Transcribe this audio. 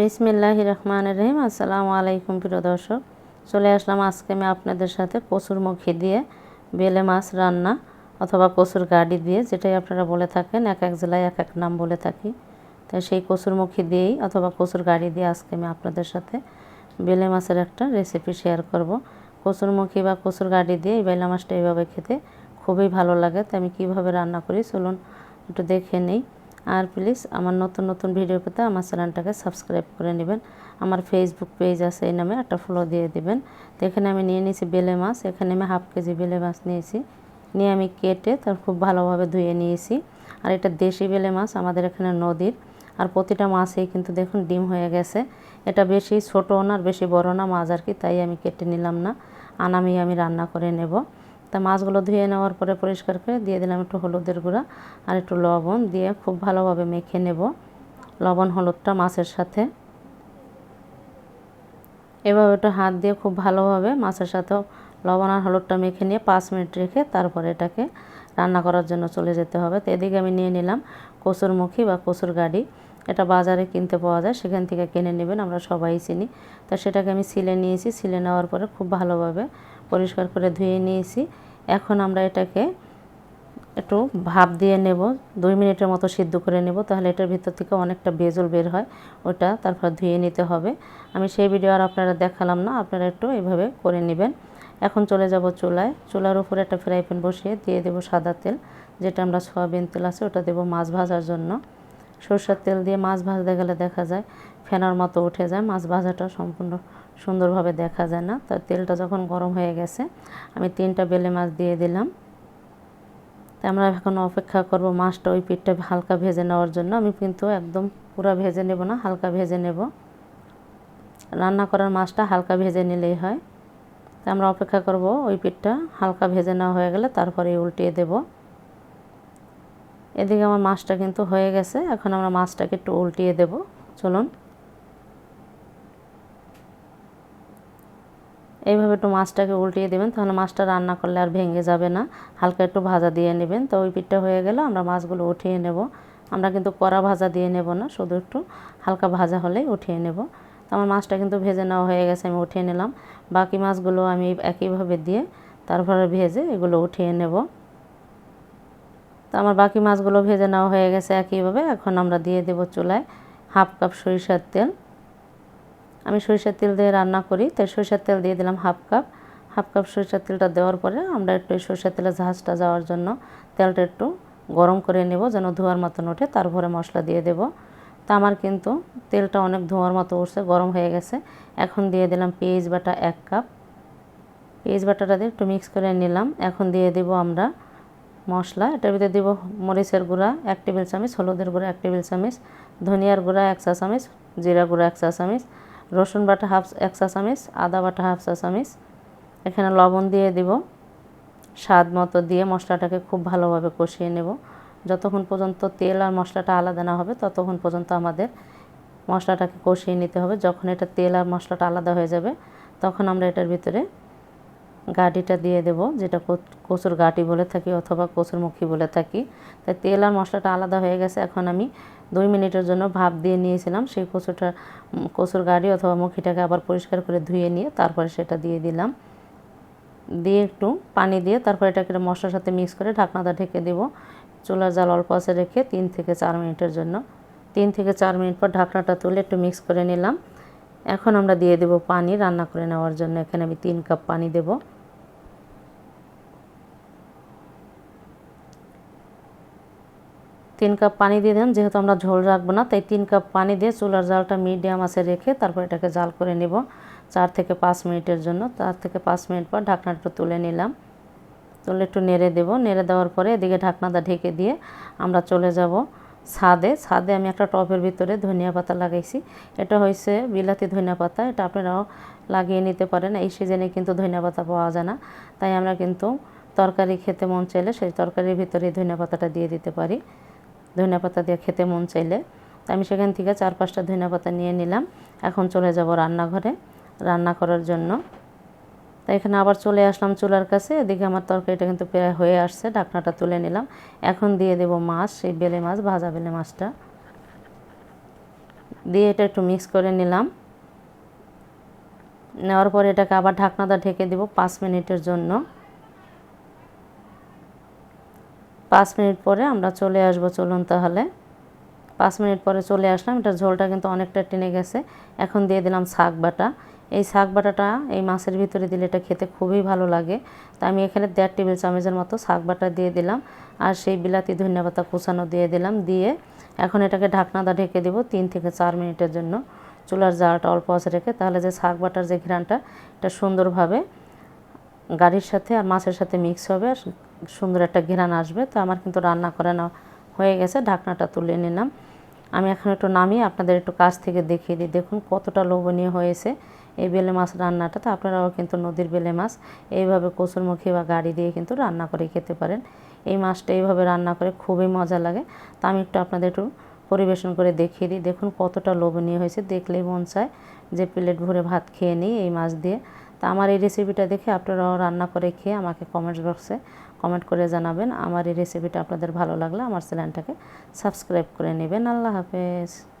বিসমিল্লাহ রহমান রহিম আসসালামু আলাইকুম প্রিয় দর্শক, চলে আসলাম আজকে আমি আপনাদের সাথে কচুর মুখি দিয়ে বেলে মাছ রান্না অথবা কচুর গাড়ি দিয়ে, যেটাই আপনারা বলে থাকেন, এক এক জেলায় এক এক নাম বলে থাকি। তাই সেই কচুর মুখি দিয়েই অথবা কচুর গাড়ি দিয়ে আজকে আমি আপনাদের সাথে বেলে মাছের একটা রেসিপি শেয়ার করব। কচুর মুখি বা কচুর গাড়ি দিয়ে এই বেলে মাছটা এইভাবে খেতে খুবই ভালো লাগে। তাই আমি কীভাবে রান্না করি, চলুন একটু দেখে নেই। আর প্লিজ আমার নতুন নতুন ভিডিও পেতে আমার চ্যানেলটাকে সাবস্ক্রাইব করে নেবেন। আমার ফেসবুক পেজ আছে, এই নামে একটা ফলো দিয়ে দিবেন। তো এখানে আমি নিয়ে নিয়েছি বেলে মাছ, এখানে আমি হাফ কেজি বেলে মাছ নিয়েছি। নিয়ে আমি কেটে তার খুব ভালোভাবে ধুয়ে নিয়েছি। আর এটা দেশি বেলে মাছ, আমাদের এখানে নদীর। আর প্রতিটা মাছেই কিন্তু দেখুন ডিম হয়ে গেছে। এটা বেশি ছোটো না আর বেশি বড় না মাছ আর কি, তাই আমি কেটে নিলাম না। আনামি আমি রান্না করে নেব। তা মাছগুলো ধুয়ে নেওয়ার পরে পরিষ্কার করে দিয়ে দিলাম একটু হলুদের গুঁড়া আর একটু লবণ দিয়ে খুব ভালোভাবে মেখে নেব। লবণ, হলুদটা মাছের সাথে। এভাবে একটু হাত দিয়ে খুব ভালোভাবে মাছের সাথেও লবণ আর হলুদটা মেখে নিয়ে পাঁচ মিনিট রেখে তারপরে এটাকে রান্না করার জন্য চলে যেতে হবে। তো এদিকে আমি নিয়ে নিলাম কচুরমুখী বা কচুর গাড়ি। এটা বাজারে কিনতে পাওয়া যায়, সেখান থেকে কিনে নেবেন, আমরা সবাই চিনি। তা সেটাকে আমি সিলে নিয়েছি, সিলে নেওয়ার পরে খুব ভালোভাবে পরিষ্কার করে ধুয়ে নিয়েছি। এখন আমরা এটাকে একটু ভাপ দিয়ে নেব। দুই মিনিটের মতো সিদ্ধ করে নেব, তাহলে এটার ভিতর থেকে অনেকটা বেজল বের হয়। ওটা তারপর ধুয়ে নিতে হবে। আমি সেই ভিডিও আর আপনারা দেখালাম না, আপনারা একটু এভাবে করে নেবেন। এখন চলে যাব চুলায়। চুলার উপরে একটা ফ্রাই প্যান বসিয়ে দিয়ে দেবো সাদা তেল, যেটা আমরা সয়াবিন তেল আছে, ওটা দেবো মাছ ভাজার জন্য। সরষের তেল দিয়ে মাছ ভাজতে গেলে দেখা যায় ফেনার মতো উঠে যায়, মাছ ভাজাটা সম্পূর্ণ সুন্দরভাবে দেখা যায় না। তো তেলটা যখন গরম হয়ে গেছে, আমি তিনটা বেলে মাছ দিয়ে দিলাম। তো আমরা এখন অপেক্ষা করব মাছটা ওই পিঠটা হালকা ভেজে নেওয়ার জন্য। আমি কিন্তু একদম পুরো ভেজে নেব না, হালকা ভেজে নেব। রান্না করার মাছটা হালকা ভেজে নিলেই হয়। তো আমরা অপেক্ষা করব ওই পিঠটা হালকা ভেজে নেওয়া হয়ে গেলে তারপরে উল্টিয়ে দেব। এদিকে আমার মাছটা কিন্তু হয়ে গেছে, এখন আমরা মাছটাকে একটু উল্টিয়ে দেব। চলুন। এইভাবে একটু মাছটাকে উল্টিয়ে দেবেন, তাহলে মাছটা রান্না করলে আর ভেঙে যাবে না। হালকা একটু ভাজা দিয়ে নেবেন। তো ওই পিঠটা হয়ে গেলে, আমরা মাছগুলো উঠিয়ে নেব। আমরা কিন্তু কড়া ভাজা দিয়ে নেব না, শুধু একটু হালকা ভাজা হলেই উঠিয়ে নেব। তো আমার মাছটা কিন্তু ভেজে নেওয়া হয়ে গেছে, আমি উঠিয়ে নিলাম। বাকি মাছগুলো আমি একইভাবে দিয়ে তারপরে ভেজে এগুলো উঠিয়ে নেব। তো আমার বাকি মাছগুলো ভেজে নেওয়া হয়ে গেছে একইভাবে। এখন আমরা দিয়ে দেব চুলায় হাফ কাপ সরিষার তেল। আমি সরিষার তেল দিয়ে রান্না করি, তাই সরিষার তেল দিয়ে দিলাম হাফ কাপ। হাফ কাপ সরিষার তেলটা দেওয়ার পরে আমরা একটু সরিষার তেলের ঝাঁজটা যাওয়ার জন্য তেলটা একটু গরম করে নেব যেন ধোয়ার মতন ওঠে, তারপরে মশলা দিয়ে দেব। তা আমার কিন্তু তেলটা অনেক ধোয়ার মতো উঠছে, গরম হয়ে গেছে। এখন দিয়ে দিলাম পেঁয়াজ বাটা এক কাপ। পেঁয়াজ বাটাটা দিয়ে একটু মিক্স করে নিলাম। এখন দিয়ে দেব আমরা মশলা, এটার ভিতরে দেব মরিচের গুঁড়া, এক টেবিল চামচ, হলুদের গুঁড়া, এক টেবিল চামচ, ধনিয়ার গুঁড়া, এক চা চামচ, জিরা গুঁড়া, এক চা চামচ রসুন বাটা হাফ এক চা চামচ আদা বাটা হাফ চা চামচ এখানে লবণ দিয়ে দিব। স্বাদ মতো দিয়ে মশলাটাকে খুব ভালোভাবে কষিয়ে নেব। যতক্ষণ পর্যন্ত তেল আর মশলাটা আলাদা না হবে, ততক্ষণ পর্যন্ত আমাদের মশলাটাকে কষিয়ে নিতে হবে। যখন এটা তেল আর মশলাটা আলাদা হয়ে যাবে, তখন আমরা এটার ভিতরে গাটিটা দিয়ে দেব, যেটা কচুর গাটি বলে থাকি অথবা কচুর মুখী বলে থাকি। তাই তেল আর মশলাটা আলাদা হয়ে গেছে, এখন আমি দুই মিনিটের জন্য ভাপ দিয়ে নিয়েছিলাম। সেই কচুটা কচুর গাড়ি অথবা মুখিটাকে আবার পরিষ্কার করে ধুয়ে নিয়ে তারপরে সেটা দিয়ে দিলাম। দিয়ে একটু পানি দিয়ে তারপর এটাকে মশলার সাথে মিক্স করে ঢাকনাটা ঢেকে দেব। চুলার জাল অল্প আছে রেখে তিন থেকে চার মিনিটের জন্য। তিন থেকে চার মিনিট পর ঢাকনাটা তুলে একটু মিক্স করে নিলাম। এখন আমরা দিয়ে দেব পানি রান্না করে নেওয়ার জন্য। এখানে আমি তিন কাপ পানি দেব। তিন কাপ পানি দিয়ে দেন, যেহেতু আমরা ঝোল রাখব না, তাই তিন কাপ পানি দিয়ে চুলার জালটা মিডিয়াম আছে রেখে তারপর এটাকে জাল করে নেব চার থেকে পাঁচ মিনিটের জন্য। চার থেকে পাঁচ মিনিট পর ঢাকনাটা তুলে নিলাম। তুলে একটু নেড়ে দেব। নেড়ে দেওয়ার পরে এদিকে ঢাকনাটা ঢেকে দিয়ে আমরা চলে যাব। ছাদে ছাদে আমি একটা টবের ভিতরে ধনিয়া পাতা লাগাইছি। এটা হয়েছে বিলাতি ধনিয়া পাতা, এটা আপনারাও লাগিয়ে নিতে পারেন। এই সিজনে কিন্তু ধনিয়া পাতা পাওয়া যায় না, তাই আমরা কিন্তু তরকারি খেতে মন চাইলে সেই তরকারির ভিতরে ধনিয়া পাতাটা দিয়ে দিতে পারি। ধনিয়া পাতা দিয়ে খেতে মন চাইলে। আমি সেখান থেকে চার পাঁচটা ধনিয়া পাতা নিয়ে নিলাম। এখন চলে যাব রান্নাঘরে। রান্না করার জন্য তাই এখানে আবার চলে আসলাম চুলার কাছে। এদিকে আমার তরকারিটা কিন্তু প্রায় হয়ে আসছে, ঢাকনাটা তুলে নিলাম। এখন দিয়ে দেব মাছ সেই বেলে মাছ, ভাজা বেলে মাছটা। দিয়ে এটা একটু মিক্স করে নিলাম। নেওয়ার পরে এটাকে আবার ঢাকনাটা ঢেকে দিব পাঁচ মিনিটের জন্য। পাঁচ মিনিট পরে আমরা চলে আসব চলুন তাহলে। পাঁচ মিনিট পরে চলে আসলাম, এটার ঝোলটা কিন্তু অনেকটা টেনে গেছে। এখন দিয়ে দিলাম শাক বাটা। এই শাক বাটাটা এই মাছের ভিতরে দিলে এটা খেতে খুবই ভালো লাগে। তা আমি এখানে দেড় টেবিল চামচের মতো শাক বাটা দিয়ে দিলাম। আর সেই বিলাতি ধনিয়া পাতা কুচানো দিয়ে দিলাম। দিয়ে এখন এটাকে ঢাকনাটা ঢেকে দেবো তিন থেকে চার মিনিটের জন্য। চুলার জালটা অল্প আছে রেখে তাহলে যে শাক বাটার যে ঘ্রানটা এটা সুন্দরভাবে গাড়ির সাথে আর মাছের সাথে মিক্স হবে আর সুন্দর একটা ঘ্রাণ আসবে। তো আমার কিন্তু রান্না করে না হয়ে গেছে, ঢাকনাটা তুলে নিলাম। আমি এখন একটু নামিয়ে আপনাদের একটু কাছ থেকে দেখিয়ে দিই। দেখুন কতটা লোভনীয় হয়েছে। এই বেলে মাছ রান্নাটা তো আপনারাও কিন্তু নদীর বেলে মাছ এইভাবে কচুরমুখী বা গাড়ি দিয়ে কিন্তু রান্না করে খেতে পারেন। এই মাছটা এইভাবে রান্না করে খুবই মজা লাগে। তা আমি একটু আপনাদের একটু পরিবেশন করে দেখিয়ে দিই। দেখুন কতটা লোভনীয় হয়েছে, দেখলেই মন চায় যে প্লেট ভরে ভাত খেয়ে নিই এই মাছ দিয়ে। তা আমার এই রেসিপিটা দেখে আপনারাও রান্না করে খেয়ে আমাকে কমেন্টস বক্সে কমেন্ট করে জানাবেন। আমার এই রেসিপিটা আপনাদের ভালো লাগলে আমার চ্যানেলটাকে সাবস্ক্রাইব করে নেবেন। আল্লাহ হাফেজ।